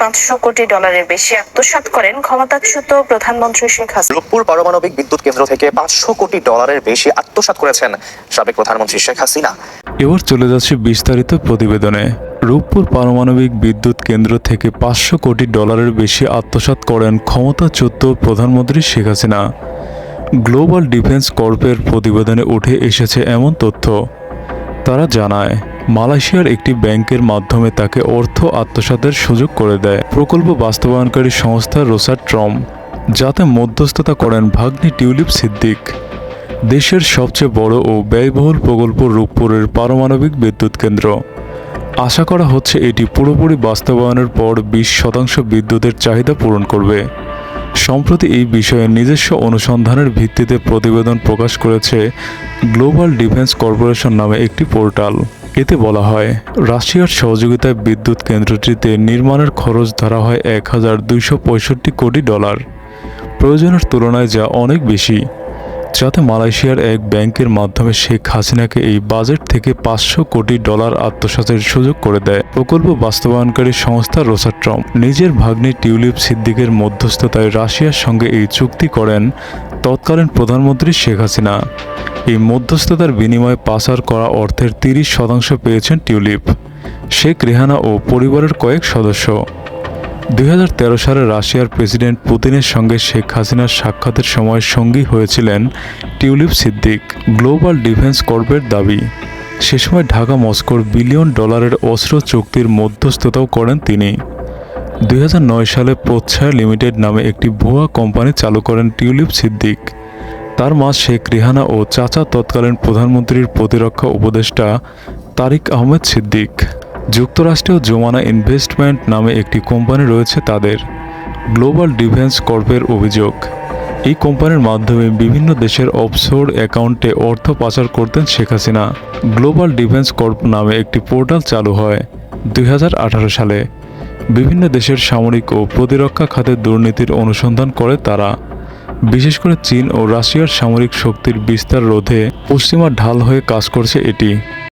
পাঁচশো কোটি ডলারের বেশি আত্মসাৎ করেন ক্ষমতাচ্যুত প্রধানমন্ত্রী শেখ হাসিনা। রূপপুর পারমাণবিক বিদ্যুৎ কেন্দ্র থেকে পাঁচশো কোটি ডলারের বেশি আত্মসাৎ করেছেন সাবেক প্রধানমন্ত্রী শেখ হাসিনা। এবার চলে যাচ্ছে বিস্তারিত প্রতিবেদনে। রূপপুর পারমাণবিক বিদ্যুৎ কেন্দ্র থেকে পাঁচশো কোটি ডলারের বেশি আত্মসাৎ করেন ক্ষমতাচ্যুত প্রধানমন্ত্রী শেখ হাসিনা। গ্লোবাল ডিফেন্স কর্পের প্রতিবেদনে উঠে এসেছে এমন তথ্য। তারা জানায় মালয়েশিয়ার একটি ব্যাংকের মাধ্যমে তাকে অর্থ আত্মসাতের সুযোগ করে দেয়। প্রকল্প বাস্তবায়নকারী সংস্থা রোসার ট্রম, যাতে মধ্যস্থতা করেন ভাগ্নি টিউলিপ সিদ্দিক। দেশের সবচেয়ে বড় ও ব্যয়বহুল প্রকল্প রূপপুরের পারমাণবিক বিদ্যুৎ কেন্দ্র। আশা করা হচ্ছে এটি পুরোপুরি বাস্তবায়নের পর বিশ শতাংশ বিদ্যুতের চাহিদা পূরণ করবে। সম্প্রতি এই বিষয়ে নিজস্ব অনুসন্ধানের ভিত্তিতে প্রতিবেদন প্রকাশ করেছে গ্লোবাল ডিফেন্স কর্পোরেশন নামে একটি পোর্টাল। এতে বলা হয়, রাশিয়ার সহযোগিতায় বিদ্যুৎ কেন্দ্রটিতে নির্মাণের খরচ ধরা হয় এক হাজার দুইশো পঁয়ষট্টি কোটি ডলার। প্রয়োজনের তুলনায় যা অনেক বেশি, যাতে মালয়েশিয়ার এক ব্যাংকের মাধ্যমে শেখ হাসিনাকে এই বাজেট থেকে পাঁচশো কোটি ডলার আত্মসাতের সুযোগ করে দেয়। প্রকল্প বাস্তবায়নকারী সংস্থা রোসাট্রম নিজের ভাগ্নে টিউলিপ সিদ্দিকের মধ্যস্থতায় রাশিয়ার সঙ্গে এই চুক্তি করেন তৎকালীন প্রধানমন্ত্রী শেখ হাসিনা। এই মধ্যস্থতার বিনিময়ে পাচার করা অর্থের তিরিশ শতাংশ পেয়েছেন টিউলিপ, শেখ রেহানা ও পরিবারের কয়েক সদস্য। দুই হাজার তেরো সালে রাশিয়ার প্রেসিডেন্ট পুতিনের সঙ্গে শেখ হাসিনার সাক্ষাতের সময় সঙ্গী হয়েছিলেন টিউলিপ সিদ্দিক, গ্লোবাল ডিফেন্স কর্পের দাবি। সে সময় ঢাকা, মস্কোর বিলিয়ন ডলারের অস্ত্র চুক্তির মধ্যস্থতাও করেন তিনি। দুই হাজার নয় সালে প্রচ্ছায়া লিমিটেড নামে একটি ভুয়া কোম্পানি চালু করেন টিউলিপ সিদ্দিক। তার মা শেখ রিহানা ও চাচা তৎকালীন প্রধানমন্ত্রীর প্রতিরক্ষা উপদেষ্টা তারিক আহমেদ সিদ্দিক। যুক্তরাষ্ট্রীয় জোমানা ইনভেস্টমেন্ট নামে একটি কোম্পানি রয়েছে তাদের। গ্লোবাল ডিফেন্স কর্পের অভিযোগ। এই কোম্পানির মাধ্যমে বিভিন্ন দেশের অফশোর অ্যাকাউন্টে অর্থ পাচার করতেন Sheikh Hasina. Global Defence Corp নামে একটি পোর্টাল চালু হয় দুই হাজার আঠারো সালে। বিভিন্ন দেশের সামরিক ও প্রতিরক্ষা খাতে দুর্নীতির অনুসন্ধান করে তারা। বিশেষ করে চীন ও রাশিয়ার সামরিক শক্তির বিস্তার রোধে পশ্চিমা ঢাল হয়ে কাজ করছে এটি।